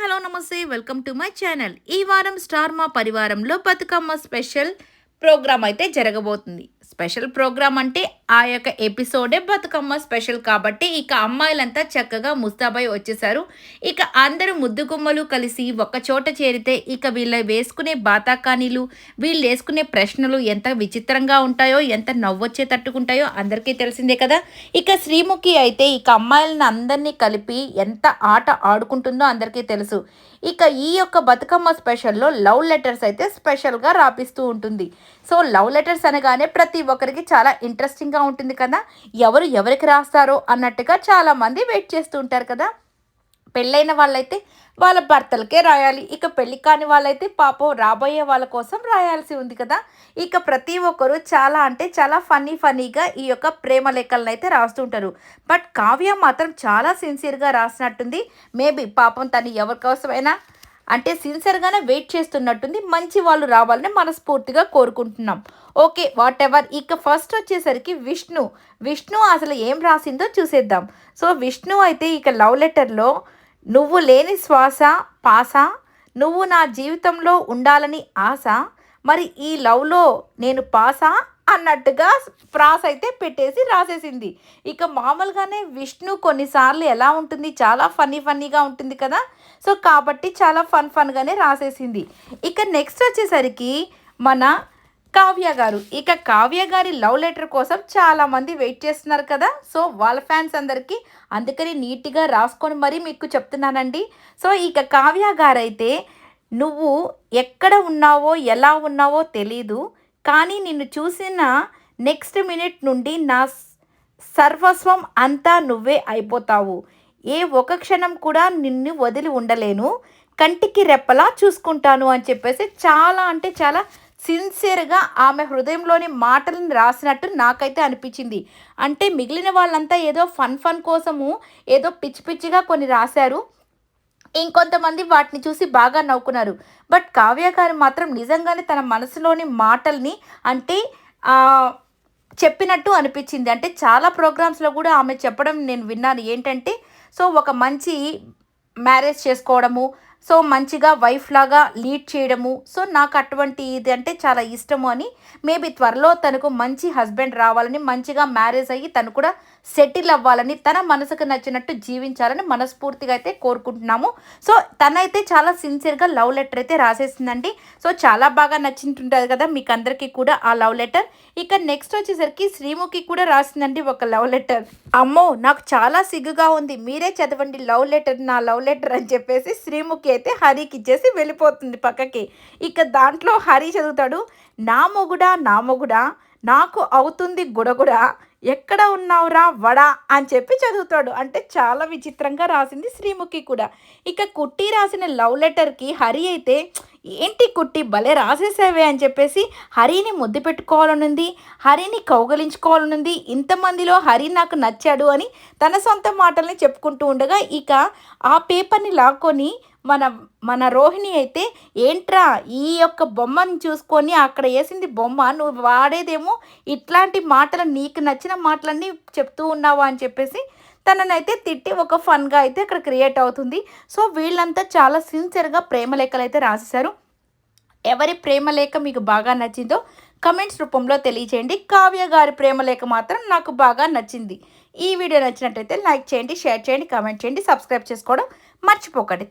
Hello నమస్తే. Welcome to my channel. ఈ వారం స్టార్ మా పరివారంలో బతుకమ్మ స్పెషల్ ప్రోగ్రామ్ అయితే జరగబోతుంది. స్పెషల్ ప్రోగ్రామ్ అంటే ఆ యొక్క ఎపిసోడే బతుకమ్మ స్పెషల్ కాబట్టి ఇక అమ్మాయిలంతా చక్కగా ముస్తాబై వచ్చేసారు. ఇక అందరూ ముద్దుగుమ్మలు కలిసి ఒక చోట చేరితే ఇక వీళ్ళ వేసుకునే బాతాకానీలు వీళ్ళు వేసుకునే ప్రశ్నలు ఎంత విచిత్రంగా ఉంటాయో ఎంత నవ్వొచ్చే తట్టుకుంటాయో అందరికీ తెలిసిందే కదా. ఇక శ్రీముఖి అయితే ఇక అమ్మాయిలను అందరినీ కలిపి ఎంత ఆట ఆడుకుంటుందో అందరికీ తెలుసు. ఇక ఈ యొక్క బతుకమ్మ స్పెషల్లో లవ్ లెటర్స్ అయితే స్పెషల్గా రాపిస్తూ ఉంటుంది. సో లవ్ లెటర్స్ అనగానే ప్రతి ప్రతి ఒక్కరికి చాలా ఇంట్రెస్టింగ్గా ఉంటుంది కదా? ఎవరు ఎవరికి రాస్తారో అన్నట్టుగా చాలామంది వెయిట్ చేస్తూ ఉంటారు కదా? పెళ్ళైన వాళ్ళైతే వాళ్ళ భర్తలకే రాయాలి. ఇక పెళ్ళి కాని వాళ్ళైతే పాపం రాబోయే వాళ్ళ కోసం రాయాల్సి ఉంది కదా? ఇక ప్రతి ఒక్కరు చాలా అంటే చాలా ఫన్నీ ఫన్నీగా ఈ యొక్క ప్రేమ లేఖలను అయితే రాస్తుంటారు బట్ కావ్య మాత్రం చాలా సిన్సియర్గా రాసినట్టుంది. మేబీ పాపం తను ఎవరి కోసమైనా అంటే సిన్సియర్గానే వెయిట్ చేస్తున్నట్టుంది. మంచి వాళ్ళు రావాలని మనస్ఫూర్తిగా కోరుకుంటున్నాం. ఓకే వాట్ ఎవర్ ఇక ఫస్ట్ వచ్చేసరికి విష్ణు. విష్ణు అసలు ఏం రాసిందో చూసేద్దాం. సో విష్ణు అయితే ఇక లవ్ లెటర్లో నువ్వు లేని శ్వాస పాస? నువ్వు నా జీవితంలో ఉండాలని ఆశ? మరి ఈ లవ్లో నేను పాసా? అన్నట్టుగా ఫ్రాస్ అయితే పెట్టేసి రాసేసింది. ఇక మామూలుగానే విష్ణు కొన్నిసార్లు ఎలా ఉంటుంది? చాలా ఫన్నీ ఫన్నీగా ఉంటుంది కదా. సో కాబట్టి చాలా ఫన్ ఫన్గానే రాసేసింది. ఇక నెక్స్ట్ వచ్చేసరికి మన కావ్య గారు. ఇక కావ్య గారి లవ్ లెటర్ కోసం చాలామంది వెయిట్ చేస్తున్నారు కదా. సో వాళ్ళ ఫ్యాన్స్ అందరికీ అందుకని నీట్గా రాసుకొని మరీ మీకు చెప్తున్నానండి. సో ఇక కావ్య గారైతే నువ్వు ఎక్కడ ఉన్నావో ఎలా ఉన్నావో తెలీదు. కానీ నిన్ను చూసిన నెక్స్ట్ మినిట్ నుండి నా సర్వస్వం అంతా నువ్వే అయిపోతావు. ఏ ఒక క్షణం కూడా నిన్ను వదిలి ఉండలేను. కంటికి రెప్పలా చూసుకుంటాను అని చెప్పేసి చాలా అంటే చాలా సిన్సియర్గా ఆమె హృదయంలోని మాటలను రాసినట్టు నాకైతే అనిపించింది. అంటే మిగిలిన వాళ్ళంతా ఏదో ఫన్ ఫన్ కోసము ఏదో పిచ్చి పిచ్చిగా కొన్ని రాశారు. ఇంకొంతమంది వాటిని చూసి బాగా నవ్వుకున్నారు. బట్ కావ్య గారు మాత్రం నిజంగానే తన మనసులోని మాటల్ని అంటే చెప్పినట్టు అనిపించింది. అంటే చాలా ప్రోగ్రామ్స్లో కూడా ఆమె చెప్పడం నేను విన్నాను. ఏంటంటే సో ఒక మంచి మ్యారేజ్ చేసుకోవడము సో మంచిగా వైఫ్ లాగా లీడ్ చేయడము. సో నాకు అటువంటి ఇది అంటే చాలా ఇష్టము అని మేబీ త్వరలో తనకు మంచి హస్బెండ్ రావాలని మంచిగా మ్యారేజ్ అయ్యి తను కూడా సెటిల్ అవ్వాలని తన మనసుకు నచ్చినట్టు జీవించాలని మనస్ఫూర్తిగా అయితే కోరుకుంటున్నాము. సో తనైతే చాలా సిన్సియర్గా లవ్ లెటర్ అయితే రాసేసిందండి. సో చాలా బాగా నచ్చింటుంటుంది కదా మీకు అందరికీ కూడా ఆ లవ్ లెటర్. ఇక నెక్స్ట్ వచ్చేసరికి శ్రీముఖి కూడా రాసిందండి ఒక లవ్ లెటర్. అమ్మో నాకు చాలా సిగ్గుగా ఉంది. మీరే చదవండి లవ్ లెటర్ నా లవ్ లెటర్ అని చెప్పేసి శ్రీముఖి అయితే హరికి ఇచ్చేసి వెళ్ళిపోతుంది పక్కకి. ఇక దాంట్లో హరి చదువుతాడు నా మొగుడా నా మొగుడా నాకు అవుతుంది గుడగుడ ఎక్కడ ఉన్నావురా వడా అని చెప్పి చదువుతాడు. అంటే చాలా విచిత్రంగా రాసింది శ్రీముఖి కూడా. ఇక కుట్టి రాసిన లవ్ లెటర్కి హరి అయితే ఏంటి కుట్టి భలే రాసేసావే అని చెప్పేసి హరిని ముద్దు పెట్టుకోవాలనుంది హరిని కౌగలించుకోవాలనుంది ఇంతమందిలో హరి నాకు నచ్చాడు అని తన సొంత మాటల్ని చెప్పుకుంటూ ఉండగా ఇక ఆ పేపర్ని లాక్కొని మన మన రోహిణి అయితే ఏంట్రా ఈ యొక్క బొమ్మను చూసుకొని అక్కడ వేసింది బొమ్మ నువ్వు వాడేదేమో ఇట్లాంటి మాటలు నీకు నచ్చిన మాటలన్నీ చెప్తూ ఉన్నావా అని చెప్పేసి తననైతే తిట్టి ఒక ఫన్గా అయితే అక్కడ క్రియేట్ అవుతుంది. సో వీళ్ళంతా చాలా సిన్సియర్గా ప్రేమ లేఖలు అయితే రాసేశారు. ఎవరి ప్రేమ లేఖ మీకు బాగా నచ్చిందో కమెంట్స్ రూపంలో తెలియచేయండి. కావ్య గారి ప్రేమ లేఖ మాత్రం నాకు బాగా నచ్చింది. ఈ వీడియో నచ్చినట్టయితే లైక్ చేయండి షేర్ చేయండి కామెంట్ చేయండి సబ్స్క్రైబ్ చేసుకోవడం మర్చిపోకండి.